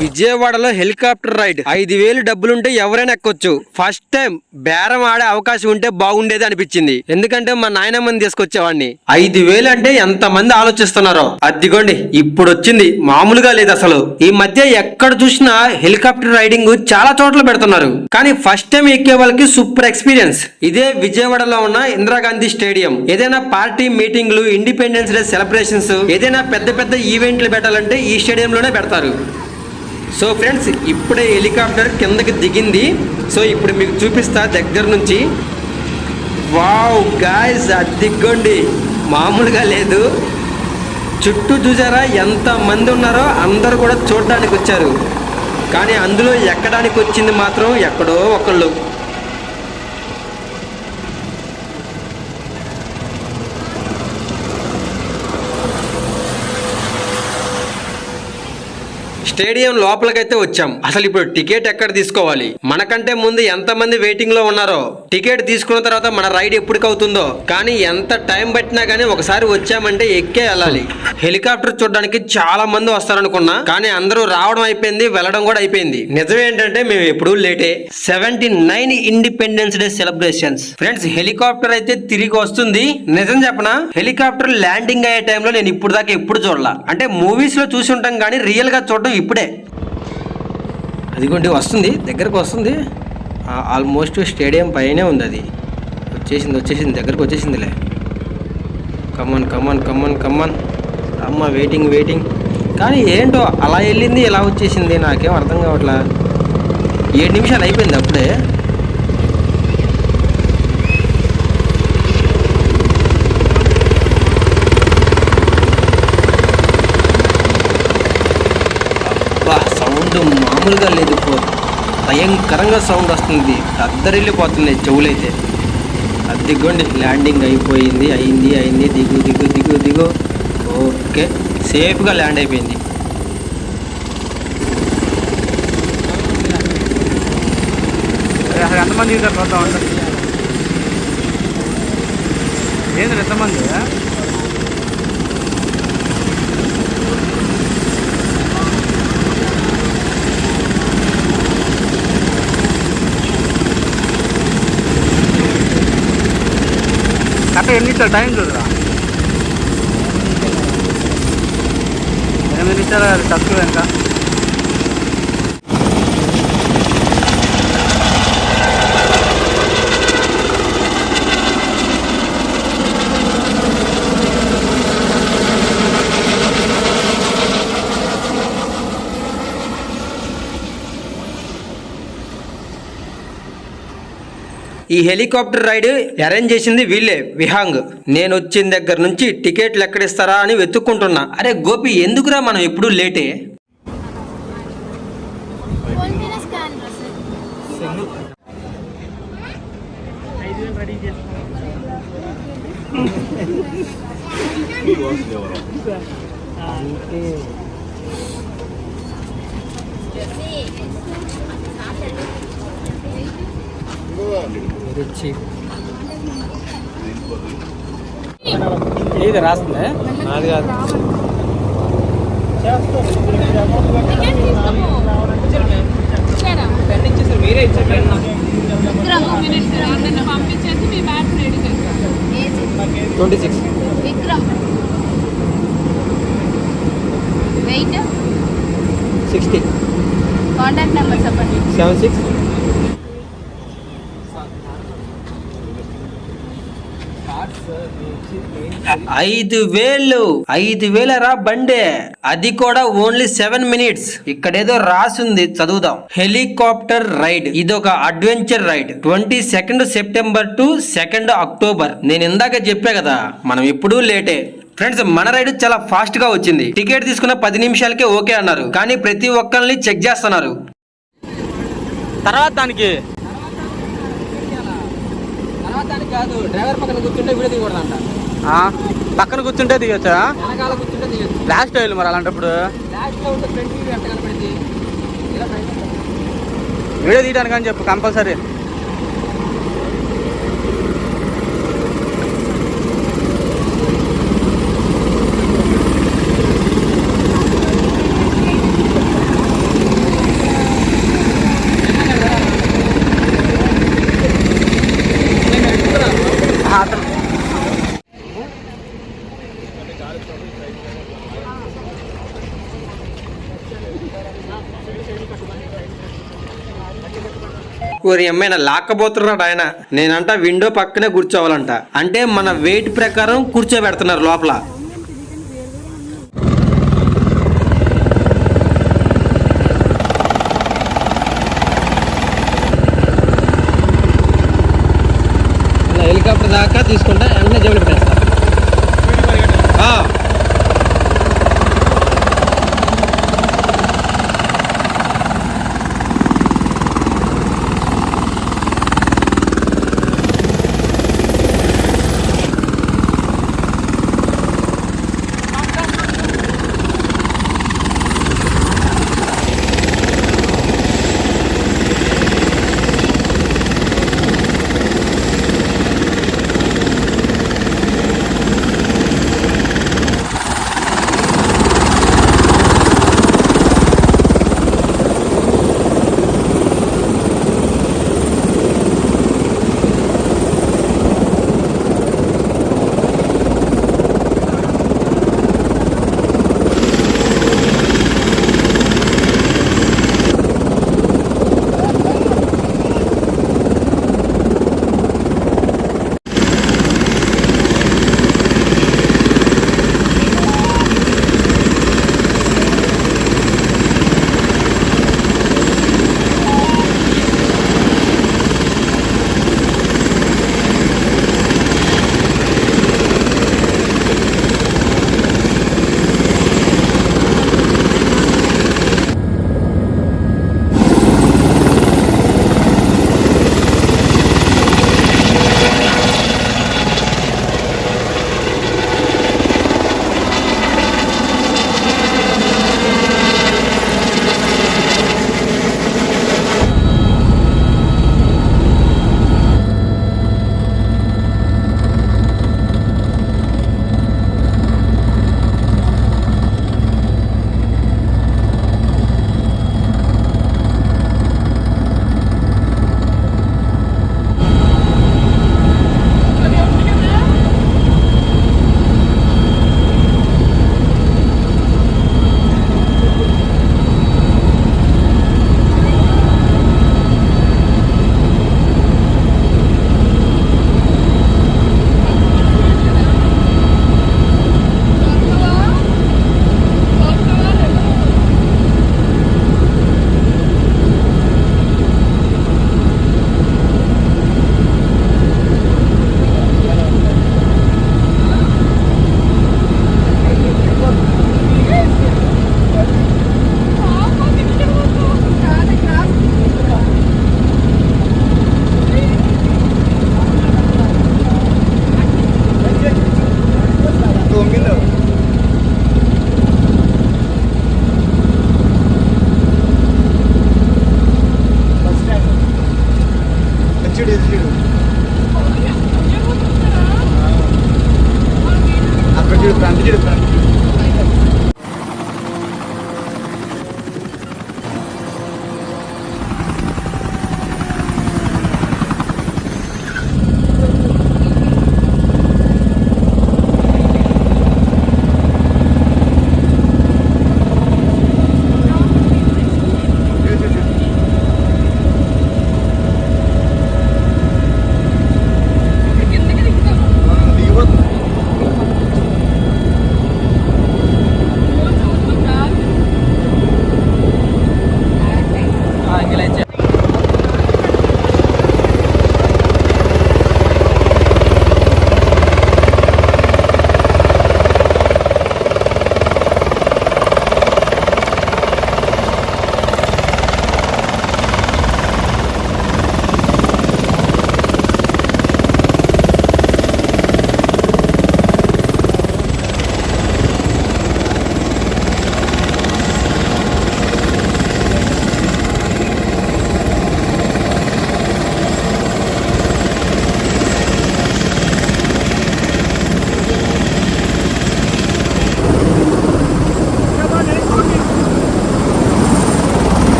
విజయవాడలో helicopter ride. ఐదు వేలు డబ్బులుంటే ఎవరైనా ఎక్కొచ్చు. ఫస్ట్ టైం బేరం ఆడే అవకాశం ఉంటే బాగుండేది అనిపించింది. ఎందుకంటే మా నాయనమ్మని తీసుకొచ్చేవాడిని. ఐదు వేలు అంటే ఎంత మంది ఆలోచిస్తున్నారో. అదిగోండి ఇప్పుడు వచ్చింది మామూలుగా లేదు అసలు. ఈ మధ్య ఎక్కడ చూసినా హెలికాప్టర్ రైడింగ్ చాలా చోట్ల పెడుతున్నారు. కానీ ఫస్ట్ టైం ఎక్కే వాళ్ళకి సూపర్ ఎక్స్పీరియన్స్. ఇదే విజయవాడలో ఉన్న ఇందిరాగాంధీ స్టేడియం. ఏదైనా పార్టీ మీటింగ్లు ఇండిపెండెన్స్ డే సెలబ్రేషన్స్ ఏదైనా పెద్ద పెద్ద ఈవెంట్లు పెట్టాలంటే ఈ స్టేడియంలోనే పెడతారు. సో ఫ్రెండ్స్ ఇప్పుడే హెలికాప్టర్ కిందకి దిగింది. సో ఇప్పుడు మీకు చూపిస్తా దగ్గర నుంచి. వావ్ గాయస్ అదిగోండి మామూలుగా లేదు. చుట్టూ చూసారా ఎంత మంది ఉన్నారో అందరూ కూడా చూడడానికి వచ్చారు కానీ అందులో ఎక్కడానికి వచ్చింది మాత్రం ఎక్కడో ఒకళ్ళు. స్టేడియం లోపలికైతే వచ్చాం. అసలు ఇప్పుడు టికెట్ ఎక్కడ తీసుకోవాలి? మనకంటే ముందు ఎంత మంది వెయిటింగ్లో ఉన్నారో టికెట్ తీసుకున్న తర్వాత మన రైడ్ ఎప్పటికవుతుందో కానీ ఎంత టైం పట్టినా గానీ ఒకసారి వచ్చామంటే ఎక్కే వెళ్ళాలి. హెలికాప్టర్ చూడడానికి చాలా మంది వస్తారనుకున్నా కానీ అందరూ రావడం అయిపోయింది వెళ్ళడం కూడా అయిపోయింది. నిజం ఏంటంటే మేము ఎప్పుడు లేటే. Seventy nine independence day celebrations friends helicopter అయితే తిరిగి వస్తుంది. నిజం చెప్పనా? హెలికాప్టర్ ల్యాండింగ్ అయ్యే టైంలో నేను ఇప్పుడు దాకా ఎప్పుడు చూడాల. అంటే మూవీస్లో చూసి ఉంటాం కానీ రియల్గా చూడడం ఇప్పుడే. అదిగోండి వస్తుంది దగ్గరకు వస్తుంది. ఆల్మోస్ట్ స్టేడియం పైనే ఉంది అది. వచ్చేసింది వచ్చేసింది దగ్గరకు వచ్చేసిందిలే. Come on come on come on come on అమ్మ వెయిటింగ్ వెయిటింగ్ కానీ ఏంటో అలా వెళ్ళింది ఎలా వచ్చేసింది నాకేం అర్థం కావట్లా. ఏడు నిమిషాలు అయిపోయింది అప్పుడే. శబ్దం మామూలుగా లేదు పో. భయంకరంగా సౌండ్ వస్తుంది. అద్దరిల్లిపోతున్నాయి చెవులైతే. అదిగోండి ల్యాండింగ్ అయిపోయింది అయింది అయింది. దిగు దిగు దిగు దిగు. ఓకే. సేఫ్గా ల్యాండ్ అయిపోయింది. అసలు ఎంతమంది దిగుతారు చూద్దాం అంటే ఎంతమంది కరెక్ట్ ఎన్ని నిమిషాలు టైం చూడరా ఎనిమిది నిమిషాలు అది తక్కువ ఇంకా ఈ హెలికాప్టర్ రైడ్ అరేంజ్ చేసింది వీళ్ళే విహాంగ్. నేను వచ్చిన దగ్గర నుంచి టికెట్లు ఎక్కడిస్తారా అని వెతుక్కుంటున్నా. అరే గోపి ఎందుకురా మనం ఎప్పుడు లేటే? సార్ ఇది రాస్తుంది అది కాదు. మీరే ఇచ్చారు twenty six. Vikram wait. Sixty. Contact number చెప్పండి. Seven six. ఐదు వేలు ఐదు వేలరా బండే. అది కూడా ఓన్లీ సెవెన్ మినిట్స్. ఇక్కడేదో రాసింది చదువుదాం. Helicopter ride. ఇది ఒక adventure ride. Twenty second September to second October. నేను ఇందాక చెప్పా కదా మనం ఎప్పుడూ లేటే. ఫ్రెండ్స్ మన రైడ్ చాలా ఫాస్ట్గా వచ్చింది. టికెట్ తీసుకున్న పది నిమిషాలకే ఓకే అన్నారు. కానీ ప్రతి ఒక్కరిని చెక్ చేస్తున్నారు. తర్వాత దానికి తర్వాత దానికి కాదు డ్రైవర్ పక్కన కూర్చుంటే వీడియో దిగకూడదంట పక్కన కూర్చుంటే దిగొచ్చా వెనకాల కూర్చుంటే దిగచ్చు లాస్ట్ అయ్యాలి మరి అలాంటప్పుడు? ఉంటే ఫ్రంట్ వ్యూ కనపడింది? వీడియో తీయడానికి అని చెప్పు కంపల్సరీ. ఊరి అమ్మాయిన లాక్కబోతున్నాడు ఆయన. నేనంట విండో పక్కనే కూర్చోవాలంట. అంటే మన వెయిట్ ప్రకారం కూర్చోబెడుతున్నారు లోపల. హెలికాప్టర్ దాకా తీసుకుంటా వెంటనే జబ్బులు పెట్టేస్తా.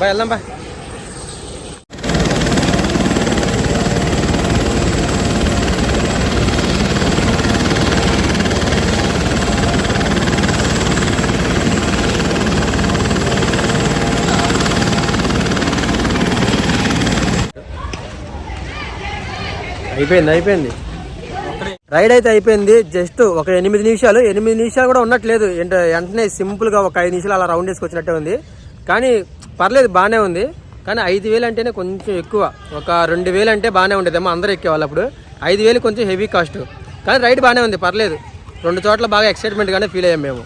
బా వెళ్దాం బా. అయిపోయింది అయిపోయింది. రైడ్ అయితే అయిపోయింది జస్ట్ ఒక ఎనిమిది నిమిషాలు ఎనిమిది నిమిషాలు కూడా ఉన్నట్లేదు. వెంటనే సింపుల్గా ఒక ఐదు నిమిషాలు అలా రౌండ్ వేసుకొచ్చినట్టే ఉంది. కానీ పర్లేదు బాగానే ఉంది. కానీ ఐదు వేలు అంటేనే కొంచెం ఎక్కువ. ఒక రెండు వేలు అంటే బాగానే ఉండేదేమో అందరూ ఎక్కేవాళ్ళు అప్పుడు ఐదు వేలు కొంచెం హెవీ కాస్ట్. కానీ రైడ్ బాగానే ఉంది పర్లేదు. రెండు చోట్ల బాగా ఎక్సైట్మెంట్గానే ఫీల్ అయ్యాం మేము.